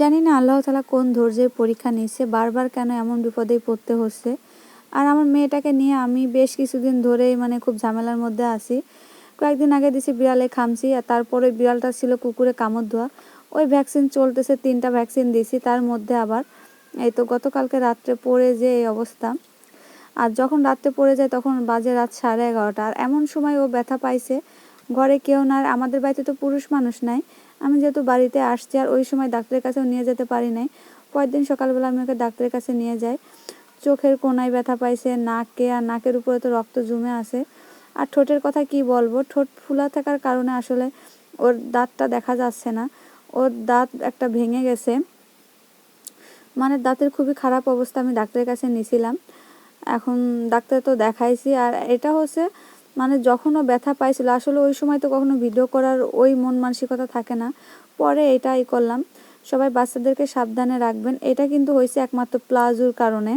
জানি না আল্লাহ তালা কোন ধৈর্যের পরীক্ষা নিচ্ছে বারবার কেন এমন বিপদেই পড়তে হচ্ছে। আর আমার মেয়েটাকে নিয়ে আমি বেশ কিছুদিন ধরেই মানে খুব ঝামেলার মধ্যে আছি। কয়েকদিন আগে দিছি বিড়ালে খামছি, আর তারপরে বিড়ালটা ছিল কুকুরে কামড় ধোয়া ওই ভ্যাকসিন চলতেছে, তিনটা ভ্যাকসিন দিছি তার মধ্যে আবার এই তো গতকালকে রাত্রে পড়ে যে এই অবস্থা। আর যখন রাত্রে পড়ে যায় তখন বাজে রাত সাড়ে এগারোটা। আর এমন সময় ও ব্যথা পাইছে, ঘরে কেউ না, আর আমাদের বাড়িতে তো পুরুষ মানুষ নাই। আমি যেহেতু বাড়িতে আসছি আর ওই সময় ডাক্তারের কাছেও নিয়ে যেতে পারি নাই, পরের দিন সকালবেলা আমি ওকে ডাক্তারের কাছে নিয়ে যাই। চোখের কোনায় ব্যথা পাইছে, নাকে, আর নাকের উপরে তো রক্ত জমে আছে। আর ঠোঁটের কথা কি বলব? ঠোঁট ফুলা থাকার কারণে আসলে ওর দাঁতটা দেখা যাচ্ছে না। ওর দাঁত একটা ভেঙে গেছে। মানে দাঁতের খুবই খারাপ অবস্থা আমি ডাক্তারের কাছে নিয়েছিলাম এখন ডাক্তার তো দেখাইছি আর এটা হচ্ছে মানে যখনও ব্যথা পাইছিল, আসলে ওই সময় তো কখনো ভিডিও করার ওই মন মানসিকতা থাকে না। পরে এটাই করলাম। সবাই বাচ্চাদেরকে সাবধানে রাখবেন। এটা কিন্তু হয়েছে একমাত্র প্লাজোর কারণে।